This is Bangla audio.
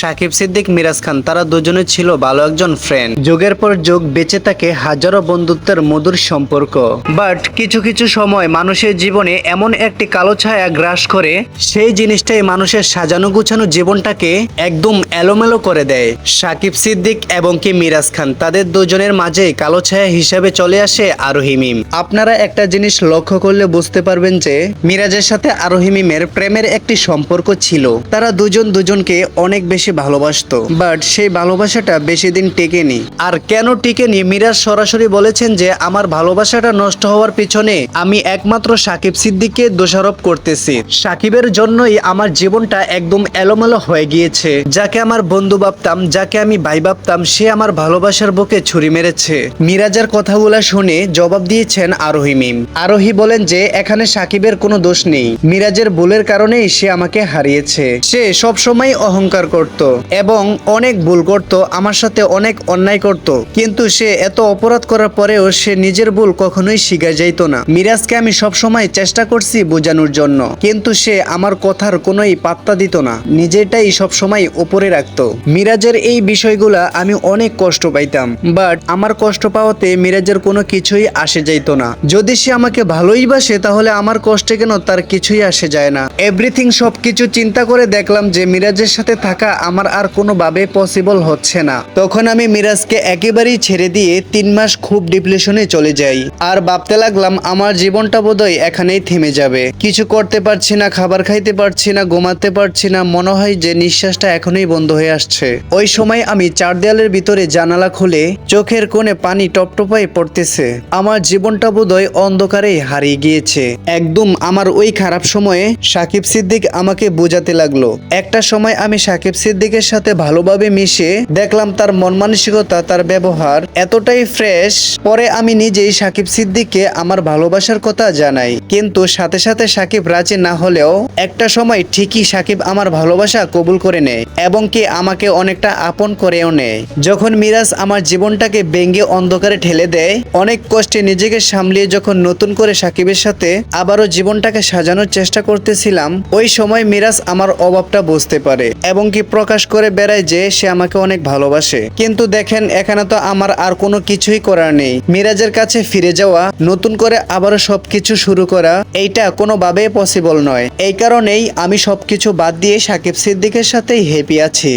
সাকিব সিদ্দিক, মিরাজ খান, তারা দুজনে ছিল ভালো একজন ফ্রেন্ড যুগের পর যুগ বেঁচে থাকে হাজারো বন্ধুত্বের মধুর সম্পর্ক। বাট কিছু কিছু সময় মানুষের জীবনে এমন একটি কালো ছায়া গ্রাস করে, সেই জিনিসটাই মানুষের সাজানো গুছানো জীবনটাকে একদম এলোমেলো করে দেয়। সাকিব সিদ্দিক এবং কি মিরাজ খান, তাদের দুজনের মাঝে কালো ছায়া হিসাবে চলে আসে আরোহী মিম। আপনারা একটা জিনিস লক্ষ্য করলে বুঝতে পারবেন যে, মিরাজের সাথে আরোহী মিমের প্রেমের একটি সম্পর্ক ছিল। তারা দুজন দুজনকে অনেক বেশি ভালোবাসতো। বাট সেই ভালোবাসাটা বেশি দিন টেকেনি। আর কেন টিকেনি? মিরাজ সরাসরি বলেছেন যে, আমার ভালোবাসাটা নষ্ট হওয়ার পিছনে আমি একমাত্র সাকিব সিদ্দিককে দোষারোপ করতেছি। সাকিবের জন্যই আমার জীবনটা একদম এলোমেলো হয়ে গিয়েছে। যাকে আমার বন্ধু ভাবতাম, যাকে আমি ভাই ভাবতাম, সে আমার ভালোবাসার বুকে ছুরি মেরেছে। মিরাজের কথাগুলো শুনে জবাব দিয়েছেন আরোহী মিম। আরোহী বলেন যে, এখানে সাকিবের কোনো দোষ নেই। মিরাজের ভুলের কারণেই সে আমাকে হারিয়েছে। সে সব সময় অহংকার করত। এবং অনেক ভুল করত, আমার সাথে অনেক অন্যায় করত। কিন্তু সে এত অপরাধ করার পরেও সে নিজের ভুল কখনোই শিখে যাইত না। মিরাজকে আমি সব সময় চেষ্টা করছি বোঝানোর জন্য, কিন্তু সে আমার কথার কোনোই পাত্তা দিত না, নিজেরটাই সব সময় উপরে রাখতো। মিরাজের এই বিষয়গুলা আমি অনেক কষ্ট পাইতাম, বাট আমার কষ্ট পাওয়াতে মিরাজের কোনো কিছুই আসে যাইতো না। যদি সে আমাকে ভালোই বাসে, তাহলে আমার কষ্টে কেন তার কিছুই আসে যায় না? এভরিথিং সবকিছু চিন্তা করে দেখলাম যে মিরাজের সাথে থাকা আমার আর কোনোভাবে পসিবল হচ্ছে না। তখন আমি মিরাজকে একেবারেই ছেড়ে দিয়ে তিন মাস খুব ডিপ্রেশনে চলে যাই। আর ভাবতে লাগলাম, আমার জীবনটা বোধহয় এখানেই থেমে যাবে। কিছু করতে পারছি না, খাবার খাইতে পারছি না, ঘুমাতে পারছি না, মনে হয় যে নিঃশ্বাসটা এখনই বন্ধ হয়ে আসছে। ওই সময় আমি চার দেয়ালের ভিতরে জানালা খুলে চোখের কোণে পানি টপটপাই পড়তেছে। আমার জীবনটা বোধহয় অন্ধকারে হারিয়ে গিয়েছে। একদম আমার ওই খারাপ সময়ে সাকিব সিদ্দিক আমাকে বোঝাতে লাগল। একটা সময় আমি সাকিব সিদ্দিকের সাথে ভালোভাবে মিশে দেখলাম তার মন মানসিকতা, তার ব্যবহার এতটাই ফ্রেশ। পরে আমি নিজেই সাকিব সিদ্দিককে আমার ভালোবাসার কথা জানাই। কিন্তু সাথে সাথে সাকিব রাজি না হলেও একটা সময় ঠিকই সাকিব আমার ভালোবাসা কবুল করে নেয় এবং কি আমাকে অনেকটা আপন করেও নেয়। যখন মিরাজ আমার জীবনটাকে ব্যঙ্গে অন্ধকারে ঠেলে দেয়, অনেক কষ্টে নিজেকে সামলিয়ে যখন নতুন করে সাকিবের সাথে আবারও জীবনটাকে সাজানোর চেষ্টা করতেছিলাম, ওই সময় মিরাজ আমার অভাবটা বুঝতে পারে এবং কি প্রকাশ করে বেড়ায় যে সে আমাকে অনেক ভালোবাসে। কিন্তু দেখেন, এখানে তো আমার আর কোনো কিছুই করার নেই। মিরাজের কাছে ফিরে যাওয়া, নতুন করে আবারও সবকিছু শুরু করা, এইটা কোনোভাবেই পসিবল নয়। এই কারণেই আমি সবকিছু বাদ দিয়ে সাকিব সিদ্দিকের সাথেই হ্যাপি আছি।